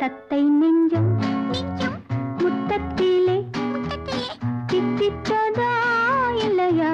தத்தை நெஞ்சம் முத்தத்திலே தித்தித்ததா இல்லையா?